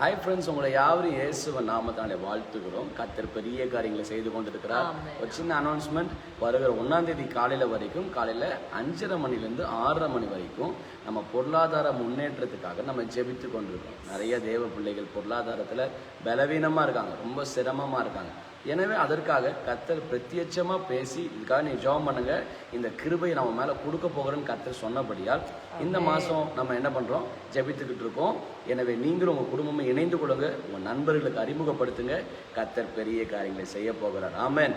Hi friends உங்களை யாவரும் இயேசுவ நாமத்தாலே வாழ்த்துகிறோம். கத்தர் பெரிய காரியங்களை செய்து கொண்டிருக்கிறார். ஒரு சின்ன அனௌன்ஸ்மெண்ட் வருகிற ஒன்றாம் தேதி காலையில் வரைக்கும் காலையில் அஞ்சரை மணிலேருந்து ஆறரை மணி வரைக்கும் நம்ம பொருளாதார முன்னேற்றத்துக்காக நம்ம ஜெபித்து கொண்டிருக்கோம். நிறைய தேவ பிள்ளைகள் பொருளாதாரத்தில் பலவீனமாக இருக்காங்க. ரொம்ப சிரமமாக இருக்காங்க. எனவே அதற்காக கத்தர் பிரத்யட்சமாக பேசி இதுக்காக நீ ஜெபம் பண்ணுங்க. இந்த கிருபை நம்ம மேலே கொடுக்க போகிறேன்னு கத்தர் சொன்னபடியால் இந்த மாதம் நம்ம என்ன பண்ணுறோம் ஜெபித்துக்கிட்டு இருக்கோம். எனவே நீங்களும் உங்கள் குடும்பமும் இணைந்து கொள்ளுங்க. உங்கள் நண்பர்களுக்கு அறிமுகப்படுத்துங்க. கத்தர் பெரிய காரியங்களை செய்ய போகிறார். ஆமென்.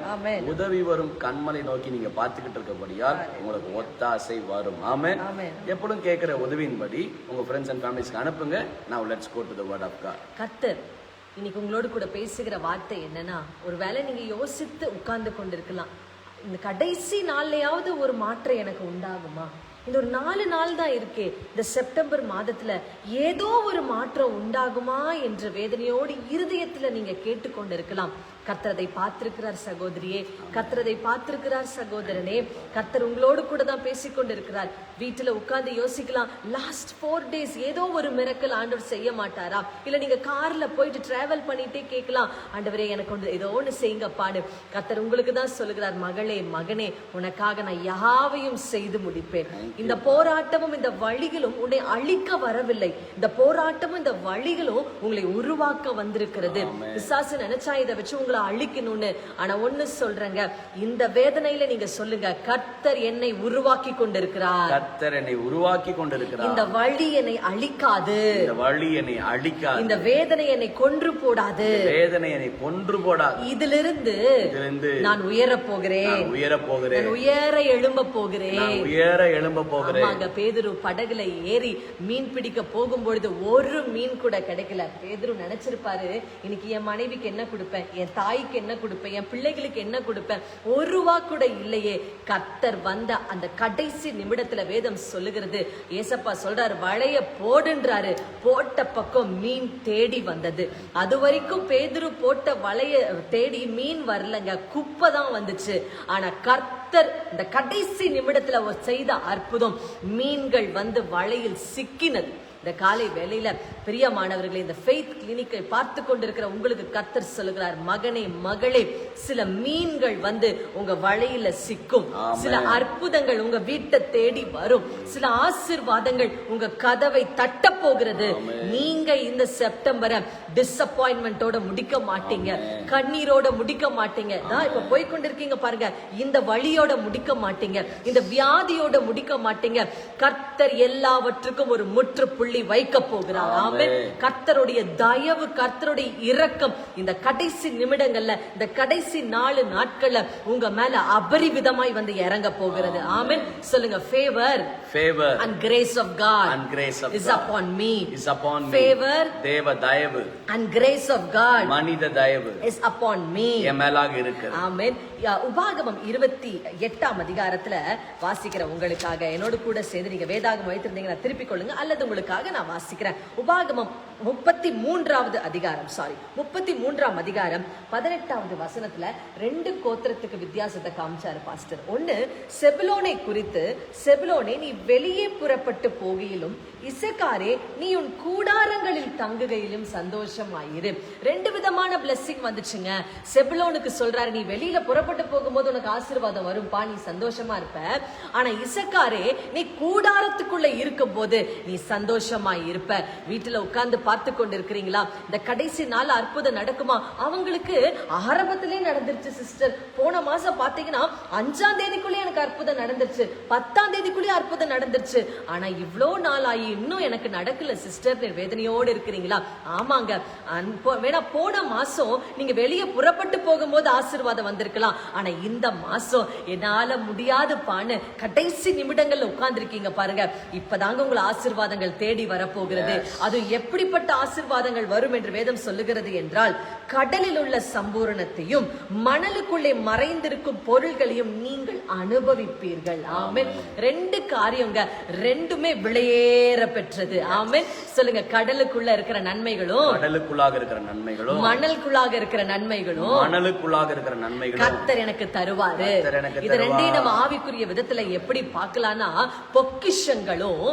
உதவி வரும் கண்மலை நோக்கி நீங்க பார்த்துக்கிட்டு இருக்கபடியால் உங்களுக்கு ஒத்தாசை வரும். ஆமென். எப்பொழுதும் கேட்குற உதவியின்படி உங்க ஃப்ரெண்ட்ஸ் அண்ட் ஃபேமிலிஸ்க்கு அனுப்புங்க. நான் let's go to the word of God கத்தர் இன்னைக்கு உங்களோடு கூட பேசுகிற வார்த்தை என்னன்னா ஒருவேளை நீங்கள் யோசித்து உட்கார்ந்து கொண்டிருக்கலாம். இந்த கடைசி நாள்லையாவது ஒரு மாற்றம் எனக்கு உண்டாகுமா? இந்த ஒரு நாலு நாள் தான் இருக்கே இந்த செப்டம்பர் மாதத்துல ஏதோ ஒரு மாற்றம் உண்டாகுமா என்ற வேதனையோடு இருதயத்துல நீங்க கேட்டுக்கொண்டிருக்கலாம். கர்த்தரதை பார்த்திருக்கிறார் சகோதரியே. கர்த்தரதை பார்த்திருக்கிறார் சகோதரனே. கர்த்தர் உங்களோடு கூட தான் பேசிக்கொண்டிருக்கிறார். வீட்டுல உட்கார்ந்து யோசிக்கலாம். லாஸ்ட் ஃபோர் டேஸ் ஏதோ ஒரு மிரக்கல் ஆண்டவர் செய்ய மாட்டாரா? இல்ல நீங்க கார்ல போயிட்டு டிராவல் பண்ணிட்டே கேட்கலாம் ஆண்டவரே எனக்கு ஒன்று ஏதோ ஒன்று செய்யுங்கப்பான்னு கர்த்தர் உங்களுக்கு தான் சொல்லுகிறார் மகளே மகனே உனக்காக நான் யாவையும் செய்து முடிப்பேன். இந்த போராட்டமும் இந்த வழிகளும் உன்னை அழிக்க வரவில்லை. இந்த போராட்டமும் இந்த வழிகளும் உங்களை உருவாக்க வந்திருக்கிறது. பிசாசு நினைச்சா இதை வச்சு உங்களை அழிக்கணும்னு. ஆனா ஒண்ணு சொல்றேங்க இந்த வேதனையில நீங்க சொல்லுங்க கர்த்தர் என்னை உருவாக்கி கொண்டிருக்கிறார். கத்தர் என்னை உருவாக்கி கொண்டிருக்கிறார். இந்த வழி என்னை அழிக்காது. இந்த வழி என்னை அழிக்காது. இந்த வேதனை என்னை கொன்று போடாது. வேதனை என்னை கொன்று போடாது. இதிலிருந்து இதிலிருந்து நான் உயர போகிறேன். உயர போகிறேன். உயர எழும்ப போகிறேன். உயர எழும்ப போகிறேன். ஆமாங்க பேதுரு படகுல ஏறி மீன் பிடிக்க போகும்பொழுது ஒரு மீன் கூட கிடைக்கல. பேதுரு நினைச்சிருப்பாரு இன்னைக்கு என் மனைவிக்கு என்ன கொடுப்பேன்? என் தாய்க்கு என்ன கொடுப்பேன்? என் பிள்ளைகளுக்கு என்ன கொடுப்பேன்? ஒரு ரூபா கூட இல்லையே. கத்தர் வந்த அந்த கடைசி நிமிடத்துல வேதம் சொல்லுகிறது. ஏசப்பா சொல்றாரு வளைய போடுன்றாரு. போட்ட பக்கம் மீன் தேடி வந்தது. அது வரைக்கும் பேதுரு போட்ட வளைய தேடி மீன் வரலங்க. குப்பை தான் வந்துச்சு. ஆனா கர்த்தர் இந்த கடைசி நிமிடத்துல அவர் செய்த அற்புதம் மீன்கள் வந்து வலையில் சிக்கினது. இந்த காலை வேளையில பிரியமானவர்களே இந்த ஃபெய்த் கிளினிக்கை பார்த்து கொண்டிருக்கிற உங்களுக்கு கர்த்தர் சொல்லுகிறார் மகனே மகளே சில மீன்கள் வந்து உங்க வலையில சிக்கும். சில அற்புதங்கள் உங்க வீட்டை தேடி வரும். சில ஆசீர்வாதங்கள் உங்க கதவை தட்ட போகிறது. நீங்க இந்த செப்டம்பரை டிசப்பாயின்மெண்டோட முடிக்க மாட்டீங்க. கண்ணீரோட முடிக்க மாட்டீங்க. தான் இப்ப போய் கொண்டிருக்கீங்க பாருங்க. இந்த வழியோட முடிக்க மாட்டீங்க. இந்த வியாதியோட முடிக்க மாட்டீங்க. கர்த்தர் எல்லாவற்றுக்கும் ஒரு முற்றுப்புள்ளி வைக்க போகிறார். ஆமென். கர்த்தருடைய தயவு கர்த்தருடைய இரக்கம் இந்த கடைசி நிமிடங்கள்ல இந்த கடைசி நாலு நாட்கள்ல உங்க மேல அபரிவிதமாய் வந்து இறங்க போகிறது. ஆமென். சொல்லுங்க favour favour grace of God and grace of is God upon me. is upon me. Favor தேவ தயவு and grace of God மனித தயவு is upon me. என் மேலாக இருக்கிறது ஆமென் உபாகமம் இருபத்தி எட்டாம் அதிகாரத்துல வாசிக்கிற உங்களுக்காக என்னோடு கூட சேர்ந்து நீங்க வேதாகம் வைத்திருந்தீங்கன்னா திருப்பிக் கொள்ளுங்க. அல்லது உங்களுக்காக உங்களுக்காக நான் வாசிக்கிறேன். உபாகமம் முப்பத்தி மூன்றாவது அதிகாரம். சாரி முப்பத்தி மூன்றாம் அதிகாரம் பதினெட்டாவது வசனத்துல ரெண்டு கோத்திரத்துக்கு வித்தியாசத்தை காமிச்சாரு பாஸ்டர் ஒன்னு செபுலோனை குறித்து செபுலோனே நீ வெளியே புறப்பட்டு போகையிலும் இசக்காரே நீ உன் கூடாரங்களில் தங்குகையிலும் சந்தோஷமாயிரு. ரெண்டு விதமான பிளெஸிங் வந்துச்சுங்க. செபுலோனுக்கு சொல்றாரு நீ வெளியில புறப்பட்டு போகும்போது உனக்கு ஆசீர்வாதம் வரும்பா நீ சந்தோஷமா இருப்ப. ஆனா இசக்காரே நீ கூடாரத்துக்குள்ள இருக்கும் போது நீ சந்தோஷம் இருப்ப வீட்டுல உட்கார்ந்து பார்த்து கொண்டிருக்கிறீங்களா? இந்த கடைசி நாள் அற்புதம் நடக்குமா? அவங்களுக்கு ஆரம்பத்திலே நடந்துருச்சு சிஸ்டர். போன மாசம் பாத்தீங்கன்னா அஞ்சாம் தேதிக்குள்ளே எனக்கு அற்புதம் நடந்துருச்சு. பத்தாம் தேதிக்குள்ளே அற்புதம் நடந்துருச்சு. ஆனா இவ்வளோ நாள் ஆகி இன்னும் எனக்கு நடக்கல சிஸ்டர். வேதனையோடு இருக்கிறீங்களா? ஆமாங்க. வேணா போன மாசம் நீங்க வெளியே புறப்பட்டு போகும்போது ஆசீர்வாதம் வந்திருக்கலாம். ஆனா இந்த மாசம் என்னால முடியாது பான்னு கடைசி நிமிடங்கள்ல உட்கார்ந்துருக்கீங்க பாருங்க. இப்பதாங்க உங்களை ஆசீர்வாதங்கள் தேடி வரப்போகிறது. அது எப்படிப்பட்ட ஆசீர்வாதங்கள் வரும் என்று வேதம் சொல்லுகிறது என்றால் கடலில் உள்ள சம்பூரணத்தையும் மணலுக்குள்ளே மறைந்திருக்கும் பொருள்களையும் நீங்கள் அனுபவிப்பீர்கள். ஆமென். ரெண்டு காரியங்க ரெண்டுமே விளையேற பெற்றது. ஆமென். சொல்லுங்க கடலுக்குள்ள இருக்கிற நன்மைகளும் கடலுக்குள்ளாக இருக்கிற நன்மைகளும் மணலுக்குள்ளாக இருக்கிற நன்மைகளும் மணலுக்குள்ளாக இருக்கிற நன்மைகளும் கர்த்தர் எனக்கு தருவாரு. இது ரெண்டையும். நம்ம ஆவிக்குரிய விதத்துல எப்படி பார்க்கலாம்னா பொக்கிஷங்களும்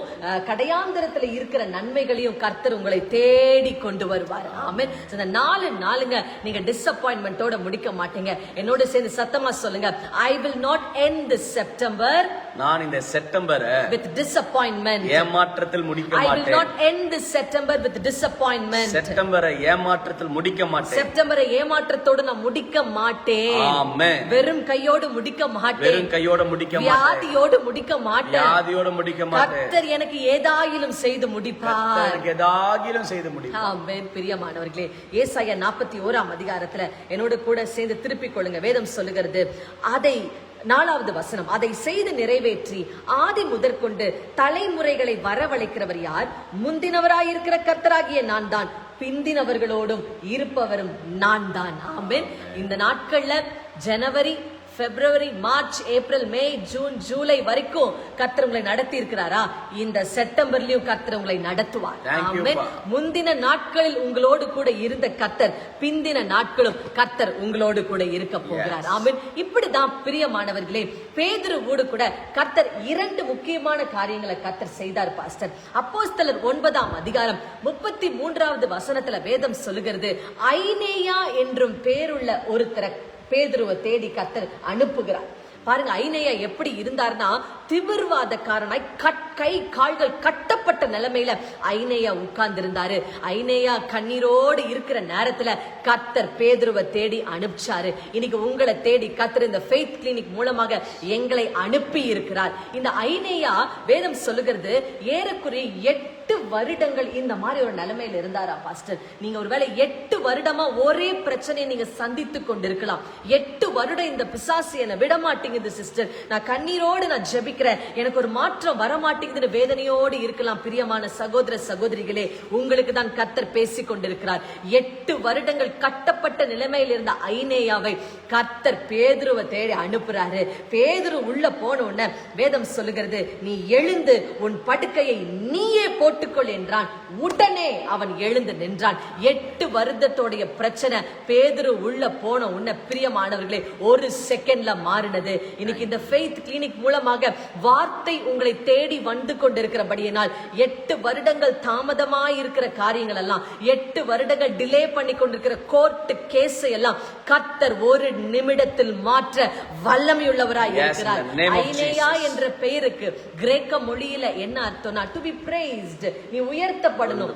கடையாந்தரத்துல இருக்கிற நன்மைகளையும் கர்த்தர் உங்களை தேடி கொண்டு வருவார். ஆமென். இந்த நாலு சொல்லுங்க. நீங்க டிசப்பாயின்மெண்டோட முடிக்க மாட்டீங்க. என்னோட சேர்ந்து சத்தமா சொல்லுங்க. I will not end this September நான் இந்த செப்டம்பரை with disappointment. ஏமாற்றத்தில் முடிக்க I will மாட்டேன். not end this September with disappointment. செப்டம்பரை ஏமாற்றத்தில் முடிக்க மாட்டேன். செப்டம்பரை ஏமாற்றத்தோடு நான் முடிக்க மாட்டேன். ஆமென். வெறும் கையோடு முடிக்க மாட்டேன். வெறும் கையோட முடிக்க மாட்டேன். வியாதியோடு முடிக்க மாட்டேன். வியாதியோட முடிக்க மாட்டேன். கர்த்தர் எனக்கு ஏதாயிலும் செய்து முடிப்பார். எனக்கு ஏதாகிலும் செய்து முடியும் ஆமென். பிரியமானவர்களே ஏசாயா நாற்பத்தி ஓராம் அதிகாரத்துல என்னோட கூட சேர்ந்து திருப்பிக் கொள்ளுங்க. வேதம் சொல்லுகிறது அதை நாலாவது வசனம் அதை செய்து நிறைவேற்றி ஆதி முதற்கொண்டு தலைமுறைகளை வரவழைக்கிறவர் யார்? முந்தினவராயிருக்கிற கர்த்தராகிய நான் தான் பிந்தினவர்களோடும் இருப்பவரும் நான் தான் ஆமென். இந்த நாட்கள்ல ஜனவரி பிப்ரவரி மார்ச் ஏப்ரல் மே ஜூன் ஜூலை வரைக்கும் கர்த்தர் உங்களை நடத்தி இருக்கிறாரா இந்த செப்டம்பர்லயும் கர்த்தர் உங்களை நடத்துவார். முந்தின நாட்களில் உங்களோடு கூட இருந்த கர்த்தர் பிந்தின நாட்களும் கர்த்தர் உங்களோடு கூட இருக்க போகிறார். ஆமென். இப்படிதான் பிரியமானவர்களே பேதுருவோடு கூட கர்த்தர் இரண்டு முக்கியமான காரியங்களை கர்த்தர் செய்தார் பாஸ்டர். அப்போஸ்தலர் ஒன்பதாம் அதிகாரம் முப்பத்தி மூன்றாவது வசனத்துல வேதம் சொல்லுகிறது ஐனேயா என்றும் பேருள்ள ஒருத்தரை பேதுருவை தேடி கத்தர் அனுப்புகிறார். பாருங்க ஐநையா எப்படி இருந்தார்னா திமிர்வாதக்காரனாய் கட் கை கால்கள் கட்டப்பட்ட நிலைமையில ஐநையா உட்கார்ந்து இருந்தாரு ஐநையா கண்ணீரோடு இருக்கிற நேரத்துல கத்தர் பேதுருவை தேடி அனுப்பிச்சாரு. இன்னைக்கு உங்களை தேடி கத்தர் இந்த ஃபெய்த் கிளினிக் மூலமாக எங்களை அனுப்பி இருக்கிறார் இந்த ஐநையா வேதம் சொல்லுகிறது ஏறக்குறைய எட்டு வருடங்கள் இந்த மாதிரி ஒரு நிலைமையில இருந்தாரா பாஸ்டர் நீங்க ஒருவேளை எட்டு வருடமா ஒரே பிரச்சனையை நீங்க சந்தித்து கொண்டிருக்கலாம். எட்டு வருடம் இந்த பிசாசு என்னை விட மாட்டேங்குது சிஸ்டர் நான் கண்ணீரோடு நான் ஜெபிக்கிறேன். எனக்கு ஒரு மாற்றம் வர மாட்டேங்குதுன்னு வேதனையோடு இருக்கலாம் பிரியமான சகோதர சகோதரிகளே. உங்களுக்கு தான் கத்தர் பேசிக் கொண்டிருக்கிறார். எட்டு வருடங்கள் கட்டப்பட்ட நிலைமையில் இருந்த ஐநேயாவை கத்தர் பேதுருவை தேடி அனுப்புறாரு. பேதுரு உள்ள போன உடனே வேதம் சொல்லுகிறது நீ எழுந்து உன் படுக்கையை நீயே போட்டு போட்டுக்கொள் என்றான். உடனே அவன் எழுந்து நின்றான். எட்டு வருடத்தோடைய பிரச்சனை. பேதுரு உள்ள போன உடனே பிரியமானவர்களே ஒரு செகண்ட்ல மாறினது. இன்னைக்கு இந்த ஃபெய்த் கிளினிக் மூலமாக வார்த்தை உங்களை தேடி வந்து கொண்டிருக்கிறபடியினால் எட்டு வருடங்கள் தாமதமாய் இருக்கிற காரியங்கள் எல்லாம் எட்டு வருடங்கள் டிலே பண்ணி கொண்டிருக்கிற கோர்ட் கேஸ் எல்லாம் கத்தர் ஒரு நிமிடத்தில் மாற்ற வல்லமையுள்ளவராய் இருக்கிறார். ஐனேயா என்ற பெயருக்கு கிரேக்க மொழியில என்ன அர்த்தம்னா டு பி praised. நீ உயர்த்தப்படணும்.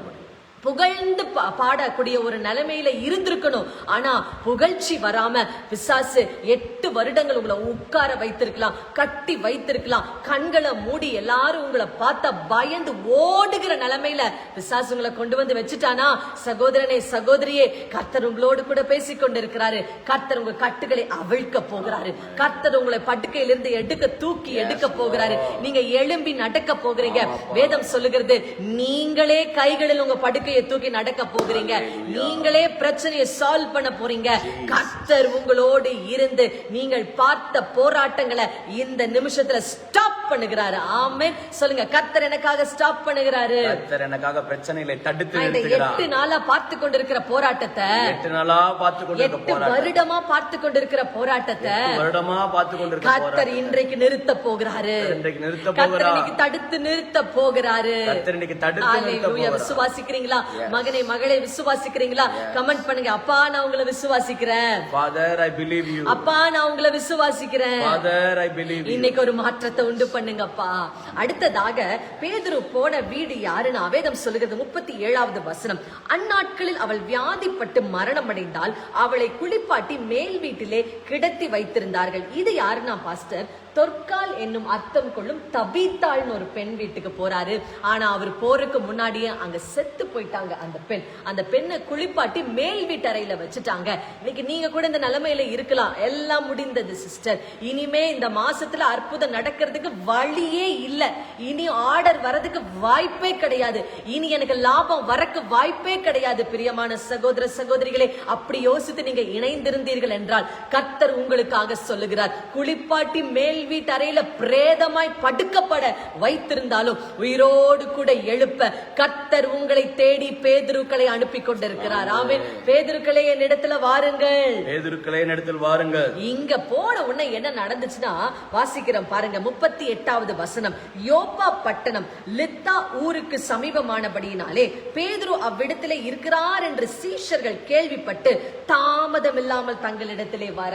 புகழ்ந்து பாடக்கூடிய ஒரு நிலைமையில இருந்திருக்கணும். ஆனா புகழ்ச்சி வராம பிசாசு எட்டு வருடங்கள் உங்களை உட்கார வைத்திருக்கலாம் கட்டி வைத்திருக்கலாம் கண்களை மூடி எல்லாரும் உங்களை பார்த்தா பயந்து ஓடுகிற நிலைமையில பிசாசு உங்களை கொண்டு வந்து வச்சுட்டானா? சகோதரனே சகோதரியே கர்த்தர் உங்களோடு கூட பேசிக் கொண்டிருக்கிறாரு கர்த்தர் உங்க கட்டுகளை அவிழ்க்க போகிறாரு. கர்த்தர் உங்களை படுக்கையிலிருந்து எடுக்க தூக்கி எடுக்க போகிறாரு. நீங்க எழும்பி நடக்க போகிறீங்க. வேதம் சொல்லுகிறது நீங்களே கைகளில் உங்க படுக்கையை தூக்கி நடக்க போகிறீங்க. நீங்களே பிரச்சனையை சால்வ் பண்ண போறீங்க. கர்த்தர் உங்களோடு இருந்து நீங்கள் பார்த்த போராட்டங்களை இந்த நிமிஷத்துல ஸ்டாப் பண்ணுகிறாரு. ஆமென். சொல்லுங்க கர்த்தர் எனக்காக ஸ்டாப் பண்ணுகிறாரு. கர்த்தர் எனக்காக பிரச்சனைகளை தடுத்து எட்டு நாளா பார்த்து கொண்டிருக்கிற போராட்டத்தை எட்டு நாளா பார்த்து கொண்டிருக்க எட்டு போராட்டம். வருடமா பார்த்து கொண்டிருக்கிற போராட்டத்தை வருடமா பார்த்து கொண்டிருக்க கர்த்தர் இன்றைக்கு நிறுத்த போகிறாரு. இன்றைக்கு நிறுத்த போகிறார்? தடுத்து நிறுத்த போகிறாரு. கர்த்தர் இன்னைக்கு தடுத்து நிறுத்த. போகிறார்? விசுவாசிக்கிறீங்களா? மகனே மகளே விசுவாசிக்கிறீங்களா? கமெண்ட் பண்ணுங்க. அப்பா நான் உங்களை விசுவாசிக்கிறேன். ஃபாதர் ஐ பிலீவ் யூ அப்பா நான் உங்களை விசுவாசிக்கிறேன். ஃபாதர் ஐ பிலீவ் இன்னைக்கு ஒரு மாற்றத்தை உண்டு பண்ணுங்கப்பா. அடுத்ததாக பேதுரு போன வீடு யாருன்னு அவேதம் சொல்லுகிறது முப்பத்தி ஏழாவது வசனம். அந்நாட்களில் அவள் வியாதிப்பட்டு மரணம் அடைந்தால் அவளை குளிப்பாட்டி மேல் வீட்டிலே கிடத்தி வைத்திருந்தார்கள். இது யாருன்னா பாஸ்டர்? தொற்கால் என்னும் அர்த்தம் கொள்ளும் தபித்தாள்னு ஒரு பெண் வீட்டுக்கு போறாரு. ஆனா அவர் போறதுக்கு முன்னாடியே அங்க செத்து போயிட்டாங்க அந்த பெண். அந்த பெண்ணை குளிப்பாட்டி மேல் வீட்டறையில வச்சுட்டாங்க. இன்னைக்கு நீங்க கூட இந்த நிலைமையில இருக்கலாம். எல்லாம் முடிந்தது சிஸ்டர். இனிமே இந்த மாசத்துல அற்புதம் நடக்கிறதுக்கு வழியே இல்லை. இனி ஆர்டர் வரதுக்கு வாய்ப்பே கிடையாது. இனி எனக்கு லாபம் வரக்கு வாய்ப்பே கிடையாது பிரியமான சகோதர சகோதரிகளே. அப்படி யோசித்து நீங்க இணைந்திருந்தீர்கள் என்றால் கர்த்தர் உங்களுக்காக சொல்லுகிறார். குளிப்பாட்டி மேல் மேல் வீட்டறையில பிரேதமாய் படுக்கப்பட வைத்திருந்தாலும் உயிரோடு கூட எழுப்ப கர்த்தர் உங்களை தேடி பேதுருக்களை அனுப்பி கொண்டிருக்கிறார். ஆமென். பேதுருக்களே என்னிடத்துல வாருங்கள். பேதுருக்களே இடத்தில் வாருங்கள். இங்க போன உடனே என்ன நடந்துச்சுன்னா வாசிக்கிறோம் பாருங்க முப்பத்தி எட்டாவது வசனம். யோப்பா பட்டணம் லித்தா ஊருக்கு சமீபமானபடியினாலே பேதுரு அவ்விடத்திலே இருக்கிறார் என்று சீஷர்கள் கேள்விப்பட்டு தாமதம் இல்லாமல் தங்களிடத்திலே வர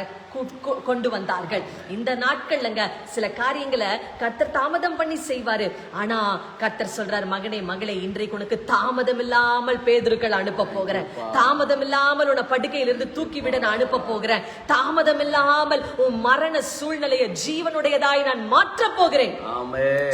கொண்டு வந்தார்கள். இந்த நாட்கள்லங்க சில காரியங்களை கர்த்தர் தாமதம் பண்ணி செய்வாரு. ஆனா கர்த்தர் சொல்றார் மகனே மகளே இன்றைக்கு உனக்கு தாமதம் இல்லாமல் பேதுருக்கள் அனுப்ப போகிறேன். தாமதம் இல்லாமல் உன்னை படுக்கையிலிருந்து தூக்கி விட நான் அனுப்ப போகிறேன். தாமதம் இல்லாமல் உன் மரண சூழ்நிலையை ஜீவனுடையதாய் நான் மாற்ற போகிறேன்.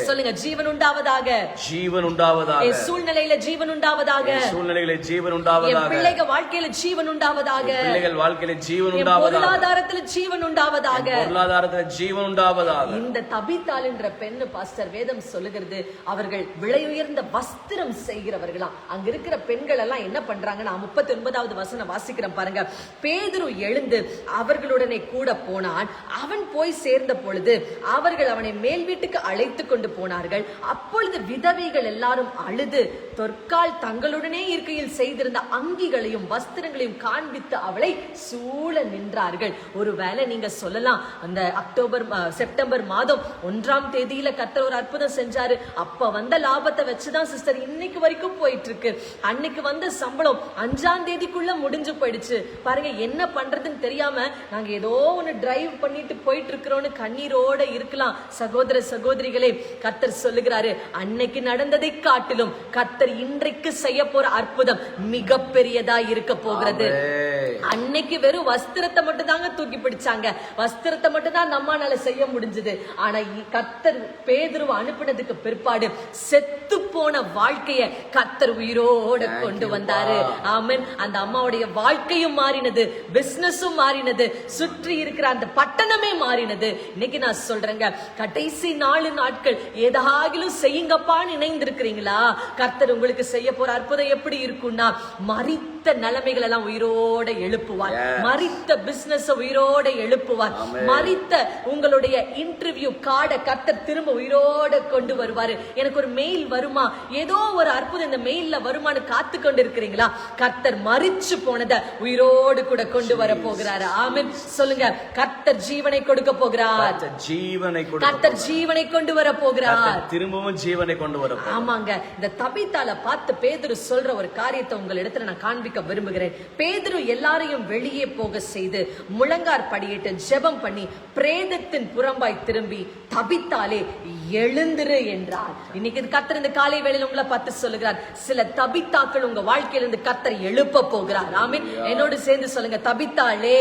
சொல்லுங்க ஜீவன் உண்டாவதாக. ஜீவன் உண்டாவதாக. சூழ்நிலையில ஜீவன் உண்டாவதாக. சூழ்நிலையிலே ஜீவன் உண்டாவதாக. பிள்ளைங்க வாழ்க்கையில ஜீவன் உண்டாவதாக. பிள்ளைகள் வாழ்க்கையில ஜீவன் உண்டாவதாக. பொருளாதாரத்துல ஜீவன் உண்டாவதாக. பொருளாதாரத்துல ஜீவன் உண்டாவதாக. இந்த தபித்தாள் என்ற பெண்ணு பாஸ்டர் வேதம் சொல்லுகிறது அவர்கள் விலை உயர்ந்த வஸ்திரம் செய்கிறவர்களாம். அங்க இருக்கிற பெண்கள் எல்லாம் என்ன பண்றாங்க? நான் முப்பத்தி ஒன்பதாவது வசனம் வாசிக்கிறேன் பாருங்க. பேதுரு எழுந்து அவர்களுடனே கூட போனான். அவன் போய் சேர்ந்த பொழுது அவர்கள் அவனை மேல் வீட்டுக்கு அழைத்து கொண்டு போனார்கள். அப்பொழுது விதவைகள் எல்லாரும் அழுது தொற்கால் தங்களுடனே இருக்கையில் செய்திருந்த அங்கிகளையும் வஸ்திரங்களையும் காண்பித்து அவளை சூழ நின்றார்கள். ஒருவேளை நீங்க சொல்லலாம் அந்த அக்டோபர் செப்டம்பர் மாதம் ஒன்றாம் தேதியில கர்த்தர் ஒரு அற்புதம் செஞ்சாரு. அப்ப வந்த லாபத்தை வச்சுதான் சிஸ்டர் இன்னைக்கு வரைக்கும் போயிட்டு இருக்கு அன்னைக்கு வந்த சம்பளம் அஞ்சாம் தேதிக்குள்ள முடிஞ்சு போயிடுச்சு. பாருங்க என்ன பண்றதுன்னு தெரியாம நாங்க ஏதோ ஒண்ணு டிரைவ் பண்ணிட்டு போயிட்டு இருக்கிறோம்னு கண்ணீரோட இருக்கலாம். சகோதர சகோதரிகளே கர்த்தர் சொல்லுகிறாரு அன்னைக்கு நடந்ததை காட்டிலும் கர்த்தர் இன்றைக்கு செய்ய போற அற்புதம் மிகப்பெரியதா இருக்க போகிறது. அன்னைக்கு வெறும் வஸ்திரத்தை மட்டும் தாங்க தூக்கி பிடிச்சாங்க. வஸ்திரத்தை மட்டும் தான் நம்மால செய்ய முடிஞ்சது. ஆனா கர்த்தர் பேதுருவை அனுப்பினதுக்கு பிற்பாடு செத்து போன வாழ்க்கைய கர்த்தர் உயிரோட கொண்டு வந்தாரு. ஆமென். அந்த அம்மாவுடைய வாழ்க்கையும் மாறினது பிசினஸும் மாறினது சுற்றி இருக்கிற அந்த பட்டணமே மாறினது. இன்னைக்கு நான் சொல்றேங்க கடைசி நாலு நாட்கள் ஏதாகிலும் செய்யுங்கப்பான்னு இணைந்திருக்கிறீங்களா? கர்த்தர் உங்களுக்கு செய்ய போற அற்புதம் எப்படி இருக்கும்னா மறித்த நிலைமைகள் எல்லாம் உயிரோட எழுப்புவார். மறித்த பிசினஸ் உயிரோட எழுப்புவார். மறித்த உங்களுடைய இன்டர்வியூ கார்டை கர்த்தர் திரும்ப உயிரோட கொண்டு வருவாரு. எனக்கு ஒரு மெயில் வருமா? ஏதோ ஒரு அற்புதம் இந்த மெயில்ல வருமான்னு காத்து கொண்டு இருக்கிறீங்களா கர்த்தர் மறிச்சு போனதை உயிரோடு கூட கொண்டு வர போகிறாரு. ஆமென். சொல்லுங்க. கர்த்தர் ஜீவனை கொடுக்க போகிறார். ஜீவனை கர்த்தர் ஜீவனை கொண்டு வர போகிறார். திரும்பவும் ஜீவனை கொண்டு வர ஆமாங்க. இந்த தபித்தால பார்த்து பேதுரு சொல்ற ஒரு காரியத்தை உங்களிடத்துல நான் காண்பிக்க விரும்புகிறேன். பேதுரு எல்லாரையும் வெளியே போக செய்து முழங்கார் படியிட்டு ஜெபம் பண்ணி பிரேதத்தின் புறம்பாய் திரும்பி தபித்தாலே எழுந்திரு என்றார். இன்னைக்கு இது கர்த்தர் இந்த காலை வேளையில உங்களை பார்த்து சொல்லுகிறார். சில தபித்தாக்கள் உங்க வாழ்க்கையில இருந்து கர்த்தர் எழுப்ப போகிறார். ஆமென். என்னோடு சேர்ந்து சொல்லுங்க தபித்தாளே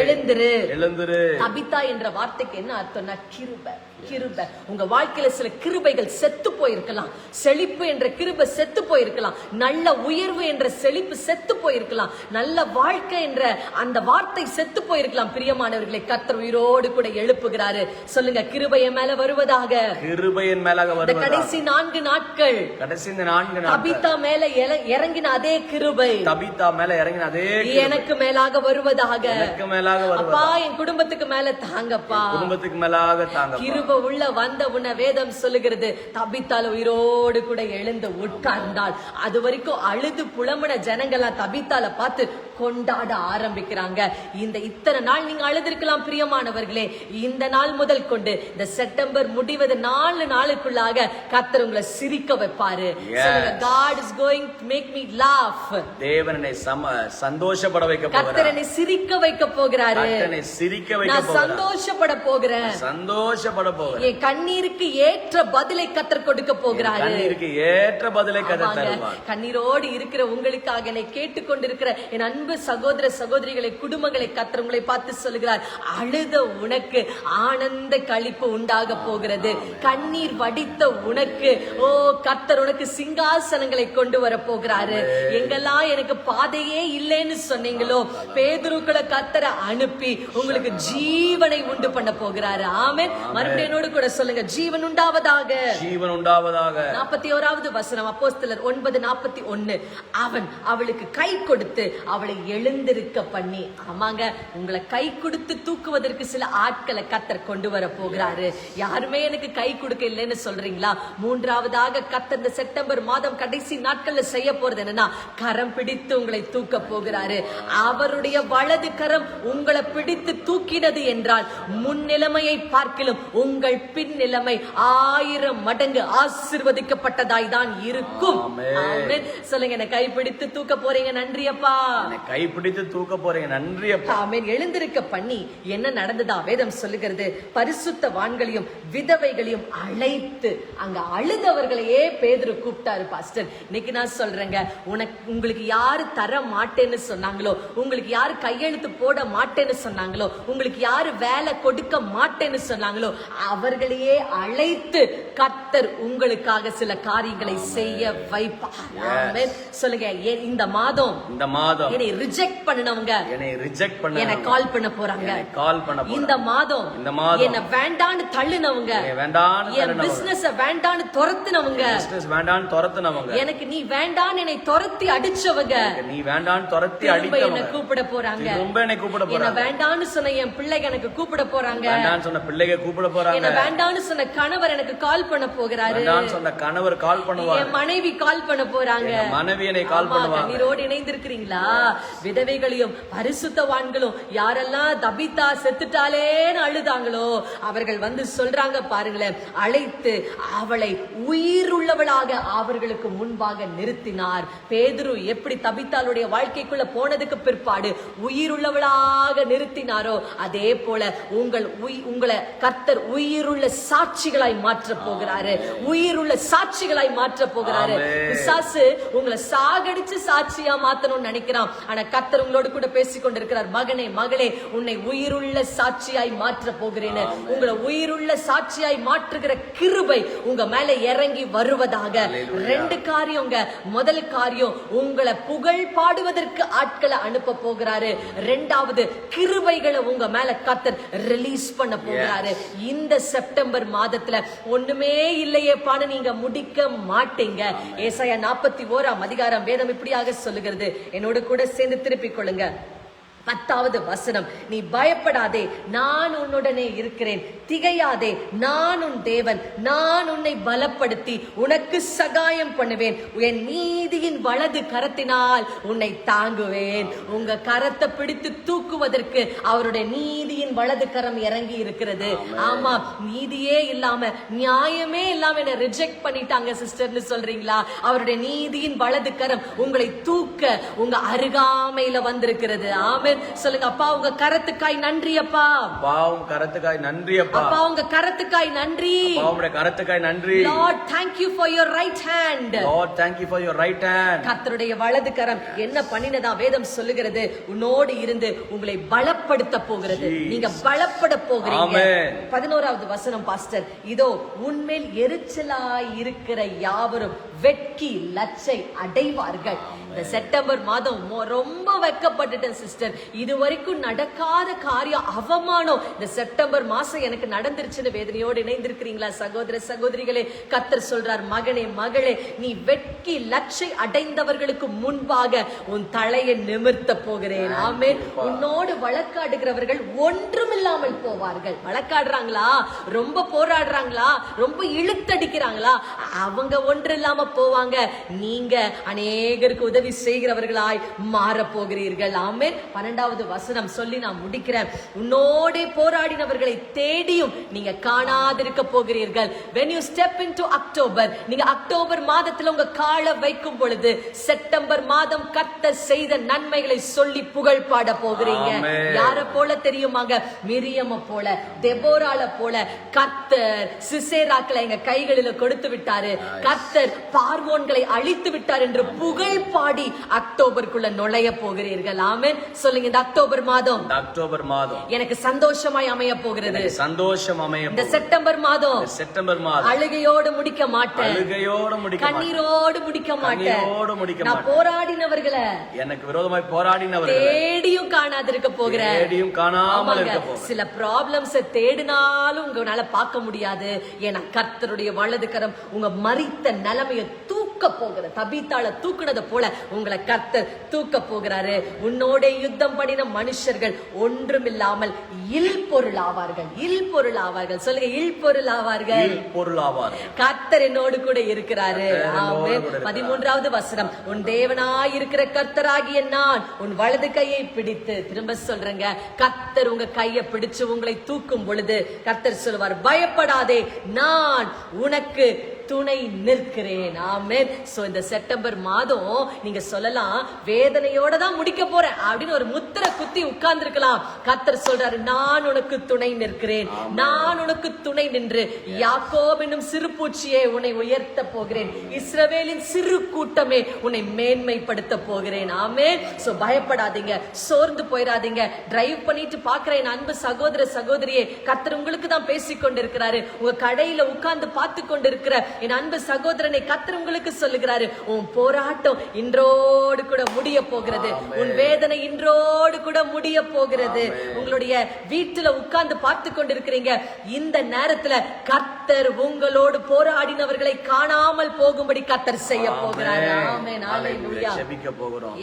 எழுந்திரு. எழுந்திரு. தபித்தா என்ற வார்த்தைக்கு என்ன அர்த்தம்னா கிருபை கிருபை. உங்க வாழ்க்கையில சில கிருபைகள் செத்து போயிருக்கலாம். செழிப்பு என்ற கிருபை செத்து போயிருக்கலாம். நல்ல உயர்வு என்ற செழிப்பு செத்து போயிருக்கலாம். நல்ல வாழ்க்கை என்ற அந்த வார்த்தை செத்து போயிருக்கலாம். பிரியமானவர்களை கர்த்தர் உயிரோடு கூட எழுப்புகிறாரு. சொல்லுங்க கிருபை என் மேல வருவதாக கிருபையின் மேலாக இந்த வருவதா கடைசி நான்கு நாட்கள் கடைசி நான்கு நாட்கள். தபித்தா மேல இறங்கின அதே கிருபை. தபித்தா மேல இறங்கின அதே எனக்கு மேலாக வருவதாக. எனக்கு மேலாக அப்பா வருவதா என் குடும்பத்துக்கு மேல தாங்கப்பா. குடும்பத்துக்கு மேலாக தாங்க கிருப உள்ள வந்த உன்ன வேதம் சொல்லுகிறது. தபித்தால உயிரோடு கூட எழுந்து உட்கார்ந்தாள். அது வரைக்கும் அழுது புலம்புன ஜனங்கள்லாம் தபித்தால பார்த்து கொண்டாட ஆரம்பிக்கிறாங்க. இந்த இத்தனை நாள் நீங்க அழுதிருக்கலாம் பிரியமானவர்களே. இந்த நாள் முதல் கொண்டு இந்த செப்டம்பர் முடிவது நாலு நாளுக்குள்ளாக கர்த்தர் உங்களை சிரிக்க வைப்பாரு. God is going make me laugh தேவன் சம சந்தோஷப்பட வைக்க போகிறார். என்னை சிரிக்க வைக்க போகிறாரு. சிரிக்க வைக்க நான் சந்தோஷப்பட போகிறேன். சந்தோஷப்பட போகிறார் என் கண்ணீருக்கு ஏற்ற பதிலை கத்தர் கொடுக்க போகிறாரு. கண்ணீருக்கு ஏற்ற பதிலை கதை ஆமாங்க. தருவார். கண்ணீரோடு இருக்கிற உங்களுக்காக என்னை கேட்டுக்கொண்டிருக்கிற என் அன்பு சகோதர சகோதரிகளை குடும்பங்களை கத்தர் உங்களை பார்த்து சொல்லுகிறார். அழுத உனக்கு ஆனந்த களிப்பு உண்டாக போகிறது. கண்ணீர் வடித்த உனக்கு ஓ கர்த்தர் உனக்கு சிங்காசனங்களை கொண்டு வர போகிறாரு. எங்கெல்லாம் எனக்கு பாதையே இல்லைன்னு சொன்னீங்களோ பேதுருக்களை கர்த்தரை அனுப்பி உங்களுக்கு ஜீவனை உண்டு பண்ண போகிறாரு. ஆமென். மறுபடியும் கூட சொல்லுங்க. ஜீவன் உண்டாவதாக. ஜீவன் உண்டாவதாக. நாற்பத்தி ஓராவது வசனம் அப்போஸ்தலர் ஒன்பது நாற்பத்தி ஒண்ணு அவன் அவளுக்கு கை கொடுத்து அவளை எழுந்திருக்க பண்ணி ஆமாங்க உங்களை கை கொடுத்து தூக்குவதற்கு சில ஆட்களை கத்தர் கொண்டு வர போகிறாரு. யாருமே எனக்கு கை கொடுக்க இல்லைன்னு சொல்றீங்களா? மூன்றாவதாக கத்தர் இந்த செப்டம்பர் மாதம் கடைசி நாட்கள்ல செய்ய போறது என்னன்னா கரம் பிடித்து உங்களை தூக்க போகிறாரு. அவருடைய வலது கரம் உங்களை பிடித்து தூக்கினது என்றால் முன் நிலைமையை பார்க்கிலும் உங்கள் பின் நிலைமை ஆயிரம் மடங்கு ஆசிர்வதிக்கப்பட்டதாய் தான் இருக்கும். சொல்லுங்க என்ன கைப்பிடித்து தூக்க போறீங்க. நன்றி அப்பா என்னை கைப்பிடித்து தூக்க போறீங்க நன்றி அப்பா. எழுந்திருக்க பண்ணி என்ன நடந்ததா வேதம் சொல்லுகிறது? பரிசுத்த வான்களையும் விதவைகளையும் அழைத்து அங்க அழுதவர்களையே பேதரு கூப்பிட்டாரு பாஸ்டர். இன்னைக்கு நான் சொல்றேங்க உனக்கு உங்களுக்கு யாரு தர மாட்டேன்னு சொன்னாங்களோ உங்களுக்கு யாரு கையெழுத்து போட மாட்டேன்னு சொன்னாங்களோ உங்களுக்கு யாரு வேலை கொடுக்க மாட்டேன்னு சொன்னாங்களோ அவர்களையே அழைத்து கர்த்தர் உங்களுக்காக சில காரியங்களை செய்ய வைப்பார். சொல்லுங்க இந்த மாதம். இந்த மாதம். என்னை ரிஜெக்ட் பண்ணினவங்க. என்னை ரிஜெக்ட் பண்ண என்ன கால் பண்ண போறாங்க. என்னை கால் பண்ண. இந்த மாதம் இந்த மாதம். என்ன வேண்டான்னு தள்ளுனவங்க. என்னை வேண்டான்னு என். பிசினஸ் வேண்டான்னு துரத்துனவங்க. பிசினஸ் வேண்டான்னு துரத்துனவங்க. எனக்கு நீ வேண்டான்னு என்னை துரத்தி அடிச்சவங்க. நீ வேண்டான்னு துரத்தி திரும்ப என்ன கூப்பிட போறாங்க. திரும்ப என்னை கூப்பிட என்ன போறாங்க. வேண்டான்னு சொன்ன என் பிள்ளைங்க எனக்கு கூப்பிட போறாங்க. வேண்டான்னு சொன்ன பிள்ளைங்க கூப்பிட போறாங்க. என்ன வேண்டான்னு சொன்ன கணவர் எனக்கு கால் பண்ண போகிறாரு. வேண்டான்னு சொன்ன கணவர் கால் பண்ணுவார். என் மனைவி கால் பண்ண போறாங்க. மனைவி என்னை கால் பண்ணுவாங்க. கண்ணீரோடு இணைந்திருக்கிறீங்களா? விதவைகளையும் பரிசுத்தவான்களும் யாரெல்லாம் தபித்தா செத்துட்டாலேன்னு அழுதாங்களோ அவர்கள் வந்து சொல்றாங்க பாருங்களேன் அழைத்து அவளை உயிருள்ளவளாக அவர்களுக்கு முன்பாக நிறுத்தினார். பேதுரு எப்படி தபித்தாளுடைய வாழ்க்கைக்குள்ள போனதுக்கு பிற்பாடு உயிருள்ளவளாக நிறுத்தினாரோ அதே போல உங்கள் உங்களை கர்த்தர் உயிருள்ள சாட்சிகளாய் மாற்ற போகிறாரு உயிருள்ள சாட்சிகளாய் மாற்ற போகிறாரு. பிசாசு உங்களை சாகடிச்சு சாட்சியா மாத்தணும்னு நினைக்கிறான். ஆனா கர்த்தர் உங்களோடு கூட பேசிக் கொண்டிருக்கிறார் மகனே மகளே உன்னை உயிருள்ள சாட்சியாய் மாற்ற போகிறேன்னு. உங்களை உயிருள்ள சாட்சியாய் மாற்றுகிற கிருபை உங்க மேல இறங்கி வருவதாக. ரெண்டு காரியங்க முதல் காரியம் உங்களை புகழ் பாடுவதற்கு ஆட்களை அனுப்ப போகிறாரு. ரெண்டாவது கிருபைகளை உங்க மேல கர்த்தர் ரிலீஸ் பண்ண போகிறாரு. இந்த செப்டம்பர் மாதத்துல ஒண்ணுமே இல்லையேப்பான்னு நீங்க முடிக்க மாட்டீங்க. ஏசாயா நாற்பத்தி ஓராம் அதிகாரம் வேதம் இப்படியாக சொல்லுகிறது. என்னோடு கூட சேர்ந்து திருப்பிக் கொள்ளுங்க. பத்தாவது வசனம். நீ பயப்படாதே நான் உன்னுடனே இருக்கிறேன். திகையாதே நான் உன் தேவன். நான் உன்னை பலப்படுத்தி உனக்கு சகாயம் பண்ணுவேன். என் நீதியின் வலது கரத்தினால் உன்னை தாங்குவேன். உங்க கரத்தை பிடித்து தூக்குவதற்கு அவருடைய நீதியின் வலது கரம் இறங்கி இருக்கிறது. ஆமா நீதியே இல்லாம நியாயமே இல்லாம என்ன ரிஜெக்ட் பண்ணிட்டாங்க சிஸ்டர்னு சொல்றீங்களா? அவருடைய நீதியின் வலது கரம் உங்களை தூக்க உங்க அருகாமையில வந்திருக்கிறது. ஆமென். சொல்லுங்க அப்பா உங்க கரத்துக்காய் நன்றி அப்பா. பாவம் கரத்துக்காய் நன்றி அப்பா. அப்பா உங்க கரத்துக்காய் நன்றி. பாவமுடைய கரத்துக்காய் நன்றி. Lord thank you for your right hand Lord thank you for your right hand கர்த்தருடைய வலது கரம் என்ன பண்ணினதா வேதம் சொல்லுகிறது? உன்னோடு இருந்து உங்களை பலப்படுத்த போகிறது. நீங்க பலப்பட போகிறீங்க. பதினோராவது வசனம் பாஸ்டர். இதோ உன்மேல் எரிச்சலாய் இருக்கிற யாவரும் வெட்கி லச்சை அடைவார்கள். இந்த செப்டம்பர் மாதம் ரொம்ப வெக்கப்பட்டுட்டேன் சிஸ்டர் இது வரைக்கும் நடக்காத காரியம் அவமானம். இந்த செப்டம்பர் மாசம் எனக்கு நடந்துருச்சுன்னு வேதனையோடு இணைந்திருக்கிறீங்களா சகோதர சகோதரிகளே? கத்தர் சொல்றார் மகனே மகளே நீ வெட்கி லட்சை அடைந்தவர்களுக்கு முன்பாக உன் தலையை நிமிர்த்த போகிறேன். ஆமென். உன்னோடு வழக்காடுகிறவர்கள் ஒன்றுமில்லாமல் போவார்கள். வழக்காடுறாங்களா? ரொம்ப போராடுறாங்களா? ரொம்ப இழுத்தடிக்கிறாங்களா? அவங்க ஒன்று இல்லாம போவாங்க. நீங்க அநேகருக்கு உதவி செய்கிறவர்களாய் மாற போகிறீர்கள் ஆமென். பன்னெண்டாவது வசனம் சொல்லி நான் முடிக்கிறேன். உன்னோடே போராடினவர்களை தேடியும் நீங்க காணாதிருக்க போகிறீர்கள். When you step into October நீங்க அக்டோபர் மாதத்துல உங்க காலை வைக்கும் பொழுது செப்டம்பர் மாதம் கத்த செய்த நன்மைகளை சொல்லி புகழ் பாட போகிறீங்க. யார போல தெரியுமாங்க? மிரியம போல தெபோரால போல கத்தர் சிசேராக்களை எங்க கைகளில கொடுத்து விட்டாரு. கத்தர் பார்வோன்களை அழித்து விட்டார் என்று புகழ் பாடி போராடி அக்டோபருக்குள்ள நுழைய போகிறீர்கள். ஆமென். சொல்லுங்க இந்த அக்டோபர் மாதம். அக்டோபர் மாதம். எனக்கு சந்தோஷமாய் அமைய போகிறது. சந்தோஷம் அமைய இந்த. செப்டம்பர் மாதம். செப்டம்பர் மாதம். அழுகையோடு முடிக்க மாட்டேன். அழுகையோட முடிக்க. கண்ணீரோடு முடிக்க மாட்டேன். முடிக்க நான். போராடினவர்களை எனக்கு விரோதமாய் போராடினவர்கள் தேடியும் காணாதிருக்க போகிறேன். தேடியும் காணாமல். இருக்க சில ப்ராப்ளம்ஸ் தேடினாலும் உங்களால பார்க்க முடியாது. ஏன்னா கர்த்தருடைய வலது கரம் உங்க மரித்த நிலைமைய தூக்க போகிற தபித்தாள தூக்குனது போல உங்களை கர்த்தர் தூக்க போகிறாரு. உன்னோட யுத்தம் பண்ணின மனுஷர்கள் ஒன்றுமில்லாமல் இல் பொருள் ஆவார்கள். இல் பொருள் ஆவார்கள். சொல்லுங்க இல் பொருள் ஆவார்கள். பொருள் ஆவார் கர்த்தர் என்னோடு. கூட இருக்கிறார். பதிமூன்றாவது வசனம். உன் தேவனாய் இருக்கிற கர்த்தராகிய நான் உன் வலது கையை பிடித்து திரும்ப சொல்றேங்க கர்த்தர் உங்க கையை பிடிச்சு உங்களை தூக்கும் பொழுது கர்த்தர் சொல்லுவார் பயப்படாதே நான் உனக்கு துணை நிற்கிறேன். ஆமென். சோ இந்த செப்டம்பர் மாதம் நீங்க சொல்லலாம் வேதனையோட தான் முடிக்க போறேன் அப்படின்னு ஒரு முத்திரை குத்தி உட்கார்ந்திருக்கலாம். கர்த்தர் சொல்றாரு நான் உனக்கு துணை நிற்கிறேன். நான் உனக்கு துணை நின்று யாக்கோப் என்னும் சிறு பூச்சியே உன்னை உயர்த்த போகிறேன். இஸ்ரவேலின் சிறு கூட்டமே உன்னை மேன்மைப்படுத்த போகிறேன். ஆமே சோ பயப்படாதீங்க சோர்ந்து போயிடாதீங்க டிரைவ் பண்ணிட்டு பாக்குற என் அன்பு சகோதர சகோதரியே கர்த்தர் உங்களுக்கு தான் பேசிக் கொண்டிருக்கிறாரு உங்க கடையில உட்கார்ந்து பார்த்து கொண்டிருக்கிற என் அன்பு சகோதரனை கர்த்தர் உங்களுக்கு சொல்லுகிறாரு உன் போராட்டம் இன்றோடு கூட முடிய போகிறது. உன் வேதனை இன்றோடு கூட முடிய போகிறது. உங்களுடைய வீட்டுல உட்கார்ந்து பார்த்து கொண்டிருக்கிறீங்க. இந்த நேரத்துல கர்த்தர் உங்களோடு போராடினவர்களை காணாமல் போகும்படி கர்த்தர் செய்ய போகிறார். ஜெபிக்க போகிறோம்.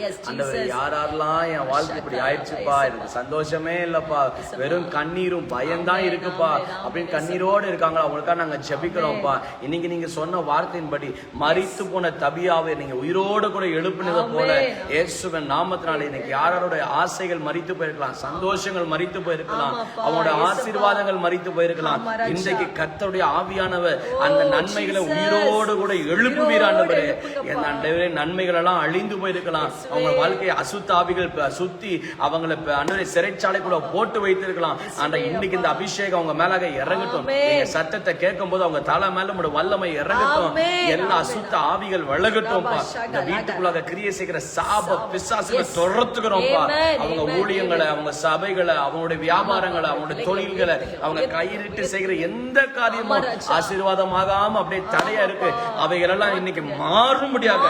யாரெல்லாம் என் வாழ்க்கை இப்படி ஆயிடுச்சுப்பா? எனக்கு சந்தோஷமே இல்லப்பா. வெறும் கண்ணீரும் பயம்தான் இருக்குப்பா. அப்படின்னு கண்ணீரோடு இருக்காங்களா? அவங்களுக்காக நாங்க ஜெபிக்கிறோம்ப்பா. இன்னைக்கு நீங்க சொன்ன வார்த்தையின்படி மரித்து போன தபியாவை நீங்க உயிரோடு கூட எழுப்பினது போல இயேசுவின் நாமத்தினால இன்னைக்கு யாரோட ஆசைகள் மரித்து போயிருக்கலாம் சந்தோஷங்கள் மரித்து போயிருக்கலாம் அவங்களோட. ஆசீர்வாதங்கள் மரித்து போயிருக்கலாம். இன்றைக்கு கர்த்தருடைய ஆவியானவர் அந்த நன்மைகளை. உயிரோடு கூட எழுப்புவீராண்டவரே ஆண்டவரே. நன்மைகள் எல்லாம் அழிந்து போயிருக்கலாம். அவங்க வாழ்க்கையை அசுத்தாவிகள் ப- சுத்தி அவங்களை ஆண்டவரே சிறைச்சாலை கூட போட்டு வைத்திருக்கலாம். ஆனா இன்னைக்கு இந்த அபிஷேகம் அவங்க மேலாக இறங்கட்டும். நீங்க சத்தத்தை கேட்கும் போது அவங்க தலை மேல வல்லமை இறங்கட்டும். எல்லா அசுத்த ஆவிகள் விலகட்டும்பா இந்த வீட்டுக்குள்ளாக கிரியை செய்கிற சாப பிசாசுகளை. துரத்துக்கிறோம்ப்பா. அவங்க. ஊழியங்களை அவங்க சபைகளை அவங்களுடைய வியாபாரங்களை அவங்களுடைய தொழில்களை அவங்க கையிட்டு செய்கிற எந்த காரியமும். ஆசீர்வாதமாகாம அப்படியே தடையா இருக்கு அவைகள் எல்லாம் இன்னைக்கு மாறும்படியாக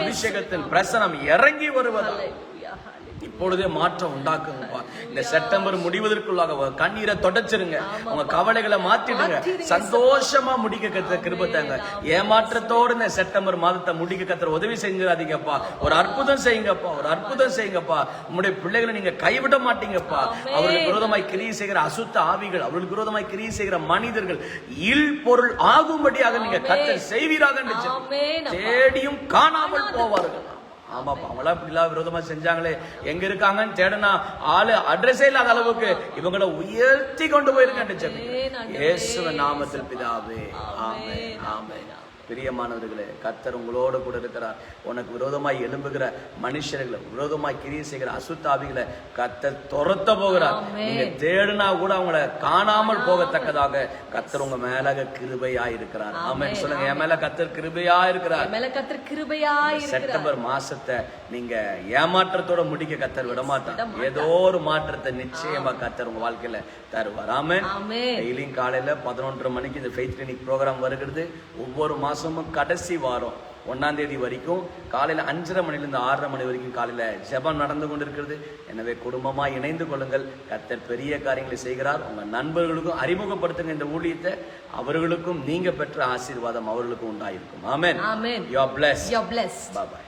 அபிஷேகத்தின் பிரசனம் இறங்கி வருவதா. இப்பொழுதே மாற்றம் உண்டாக்குங்கப்பா. இந்த செப்டம்பர் முடிவதற்குள்ளாக கண்ணீரை தொடச்சிருங்க. உங்க கவலைகளை மாத்திடுங்க. சந்தோஷமா முடிக்க கத்த கிருபத்தாங்க ஏமாற்றத்தோடு இந்த செப்டம்பர் மாதத்தை முடிக்க கத்துற உதவி செஞ்சிடாதீங்கப்பா ஒரு அற்புதம் செய்யுங்கப்பா. ஒரு அற்புதம் செய்யுங்கப்பா. உங்களுடைய பிள்ளைகளை நீங்க கைவிட மாட்டீங்கப்பா. அவர்களுக்கு விரோதமாய் கிரியை செய்கிற அசுத்த ஆவிகள் அவர்களுக்கு விரோதமாய் கிரியை செய்கிற மனிதர்கள் இல் பொருள் ஆகும்படியாக நீங்க கத்தர் செய்வீராக. தேடியும் காணாமல் போவார்கள். ஆமாப்பா அவங்களா இப்படி எல்லாம் விரோதமா செஞ்சாங்களே. எங்க இருக்காங்கன்னு தேடனா ஆளு அட்ரஸே இல்லாத அளவுக்கு இவங்களை உயர்த்தி கொண்டு போயிருக்கேன் ஜெபி இயேசுவின் நாமத்தில் பிதாவே ஆமென் ஆமென். பிரியமானவர்களே கர்த்தர் உங்களோடு கூட இருக்கிறார். உனக்கு விரோதமாய் எழும்புகிற மனுஷர்களை விரோதமாய் கிரியை செய்கிற அசுத்தாவிகளை கர்த்தர் துரத்த போகிறார். நீங்க தேடினா கூட அவங்கள காணாமல் போகத்தக்கதாக கர்த்தர் உங்க மேலாக கிருபையா இருக்கிறார் ஆமென். சொல்லுங்க என் மேல கர்த்தர் கிருபையா இருக்கிறார் மேல கர்த்தர் கிருபையா செப்டம்பர் மாசத்தை நீங்க ஏமாற்றத்தோட முடிக்க கத்தர் விட மாட்டார் ஏதோ ஒரு மாற்றத்தை நிச்சயமா கத்தர் உங்க வாழ்க்கையில தருவார். ஆமென். டெய்லியும் காலையில பதினொன்றரை மணிக்கு இந்த ஃபெய்த் கிளினிக் ப்ரோக்ராம் வருகிறது. ஒவ்வொரு மாசமும் கடைசி வாரம் ஒன்னாம் தேதி வரைக்கும் காலையில அஞ்சரை மணிலிருந்து ஆறரை மணி வரைக்கும் காலையில ஜெபம் நடந்து கொண்டிருக்கிறது. எனவே குடும்பமா இணைந்து கொள்ளுங்கள். கத்தர் பெரிய காரியங்களை செய்கிறார். உங்க நண்பர்களுக்கும் அறிமுகப்படுத்துங்க இந்த ஊழியத்தை. அவர்களுக்கும் நீங்க பெற்ற ஆசீர்வாதம் அவர்களுக்கும் உண்டாயிருக்கும். Amen. Amen. You are blessed You're blessed. Bye